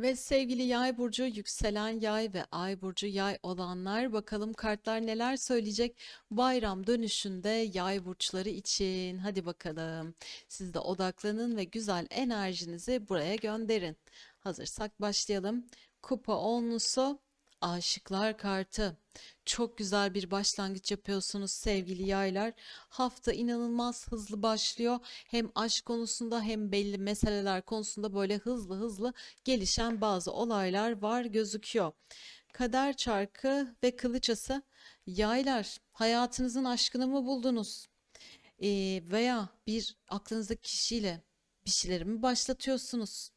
Ve sevgili Yay burcu, yükselen Yay ve Ay burcu Yay olanlar bakalım kartlar neler söyleyecek bayram dönüşünde Yay burçları için. Hadi bakalım. Siz de odaklanın ve güzel enerjinizi buraya gönderin. Hazırsak başlayalım. Kupa onlusu Aşıklar kartı. Çok güzel bir başlangıç yapıyorsunuz sevgili yaylar. Hafta inanılmaz hızlı başlıyor. Hem aşk konusunda hem belli meseleler konusunda böyle hızlı hızlı gelişen bazı olaylar var gözüküyor. Kader çarkı ve kılıçası yaylar hayatınızın aşkını mı buldunuz? Ee, veya bir aklınızdaki kişiyle bir şeyleri mi başlatıyorsunuz?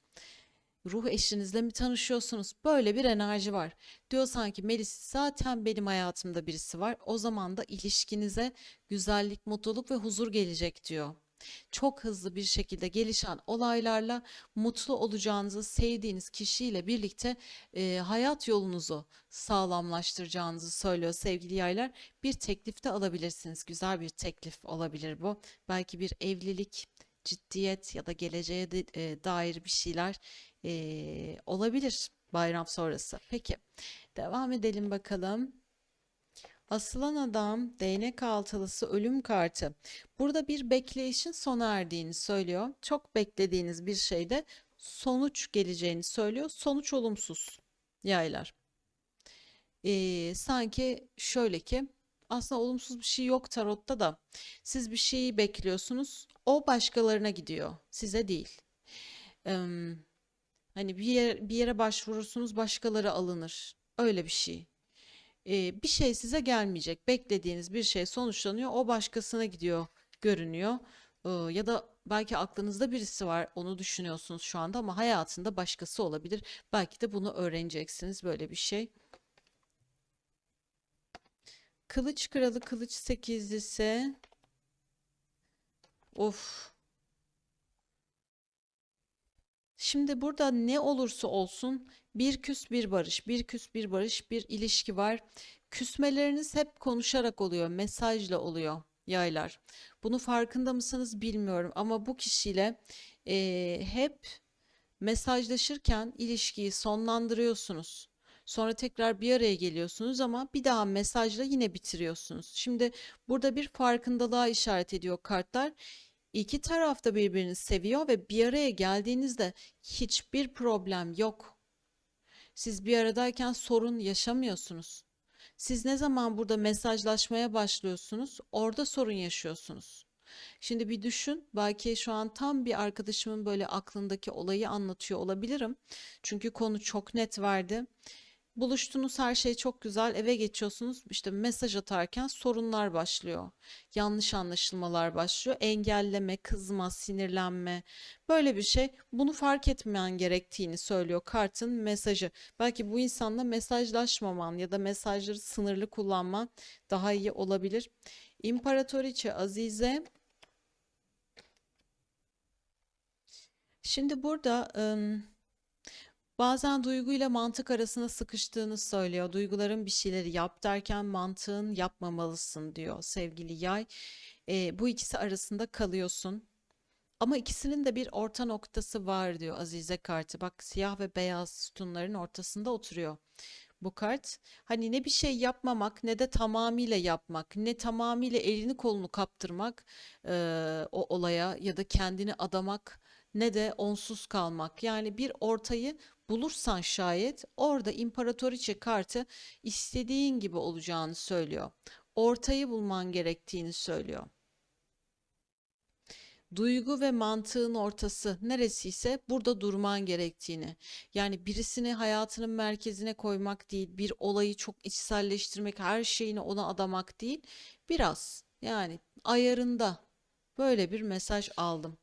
Ruh eşinizle mi tanışıyorsunuz? Böyle bir enerji var. Diyor sanki Melis zaten benim hayatımda birisi var. O zaman da ilişkinize güzellik, mutluluk ve huzur gelecek diyor. Çok hızlı bir şekilde gelişen olaylarla mutlu olacağınızı, sevdiğiniz kişiyle birlikte e, hayat yolunuzu sağlamlaştıracağınızı söylüyor sevgili yaylar. Bir teklif de alabilirsiniz. Güzel bir teklif olabilir bu. Belki bir evlilik, ciddiyet ya da geleceğe de, e, dair bir şeyler e, olabilir bayram sonrası. Peki devam edelim bakalım. Asılan adam değnek altılısı ölüm kartı. Burada bir bekleyişin sona erdiğini söylüyor. Çok beklediğiniz bir şeyde sonuç geleceğini söylüyor. Sonuç olumsuz yaylar. Ee, sanki şöyle ki aslında olumsuz bir şey yok tarotta da siz bir şeyi bekliyorsunuz o başkalarına gidiyor size değil. Em, hani bir yer, bir yere başvurursunuz başkaları alınır öyle bir şey. Ee, bir şey size gelmeyecek beklediğiniz bir şey sonuçlanıyor o başkasına gidiyor görünüyor. Ee, ya da belki aklınızda birisi var onu düşünüyorsunuz şu anda ama hayatında başkası olabilir. Belki de bunu öğreneceksiniz böyle bir şey. Kılıç kralı kılıç sekizlisi. Of. Şimdi burada ne olursa olsun bir küs bir barış, bir küs bir barış, bir ilişki var. Küsmeleriniz hep konuşarak oluyor, mesajla oluyor yaylar. Bunu farkında mısınız bilmiyorum ama bu kişiyle eee, hep mesajlaşırken ilişkiyi sonlandırıyorsunuz. Sonra tekrar bir araya geliyorsunuz ama bir daha mesajla yine bitiriyorsunuz. Şimdi burada bir farkındalığa işaret ediyor kartlar. İki taraf da birbirini seviyor ve bir araya geldiğinizde hiçbir problem yok. Siz bir aradayken sorun yaşamıyorsunuz. Siz ne zaman burada mesajlaşmaya başlıyorsunuz, orada sorun yaşıyorsunuz. Şimdi bir düşün, belki şu an tam bir arkadaşımın böyle aklındaki olayı anlatıyor olabilirim. Çünkü konu çok net verdi. Buluştunuz her şey çok güzel eve geçiyorsunuz işte mesaj atarken sorunlar başlıyor. Yanlış anlaşılmalar başlıyor. Engelleme, kızma, sinirlenme böyle bir şey. Bunu fark etmeyen gerektiğini söylüyor kartın mesajı. Belki bu insanla mesajlaşmaman ya da mesajları sınırlı kullanman daha iyi olabilir. İmparatoriçe Azize Şimdi burada ım, Bazen duyguyla mantık arasında sıkıştığını söylüyor. Duyguların bir şeyleri yap derken mantığın yapmamalısın diyor sevgili yay. Ee, bu ikisi arasında kalıyorsun. Ama ikisinin de bir orta noktası var diyor Azize kartı. Bak siyah ve beyaz sütunların ortasında oturuyor bu kart. Hani ne bir şey yapmamak ne de tamamıyla yapmak, ne tamamıyla elini kolunu kaptırmak eee, o olaya ya da kendini adamak ne de onsuz kalmak. Yani bir ortayı bulursan şayet orada imparatoriçe kartı istediğin gibi olacağını söylüyor. Ortayı bulman gerektiğini söylüyor. Duygu ve mantığın ortası neresiyse burada durman gerektiğini. Yani birisini hayatının merkezine koymak değil, bir olayı çok içselleştirmek, her şeyini ona adamak değil. Biraz yani ayarında böyle bir mesaj aldım.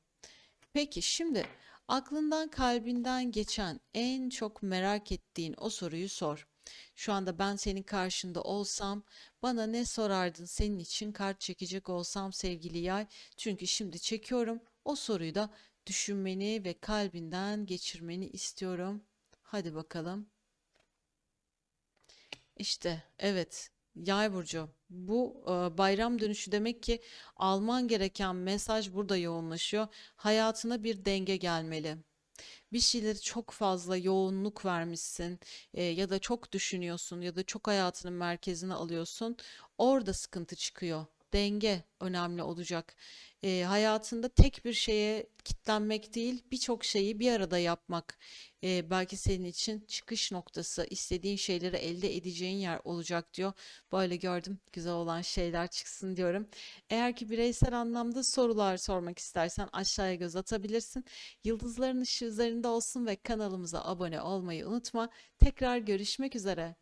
Peki şimdi aklından kalbinden geçen en çok merak ettiğin o soruyu sor. Şu anda ben senin karşında olsam bana ne sorardın senin için kart çekecek olsam sevgili yay. Çünkü şimdi çekiyorum. O soruyu da düşünmeni ve kalbinden geçirmeni istiyorum. Hadi bakalım. İşte evet Yay burcu. Bu e, bayram dönüşü demek ki alman gereken mesaj burada yoğunlaşıyor. Hayatına bir denge gelmeli. bir şeyleri çok fazla yoğunluk vermişsin e, ya da çok düşünüyorsun ya da çok hayatının merkezine alıyorsun. Orada sıkıntı çıkıyor. Denge önemli olacak. E, hayatında tek bir şeye kitlenmek değil, birçok şeyi bir arada yapmak e, belki senin için çıkış noktası, istediğin şeyleri elde edeceğin yer olacak diyor. Böyle gördüm, güzel olan şeyler çıksın diyorum. Eğer ki bireysel anlamda sorular sormak istersen aşağıya göz atabilirsin. Yıldızların ışığı üzerinde olsun ve kanalımıza abone olmayı unutma. Tekrar görüşmek üzere.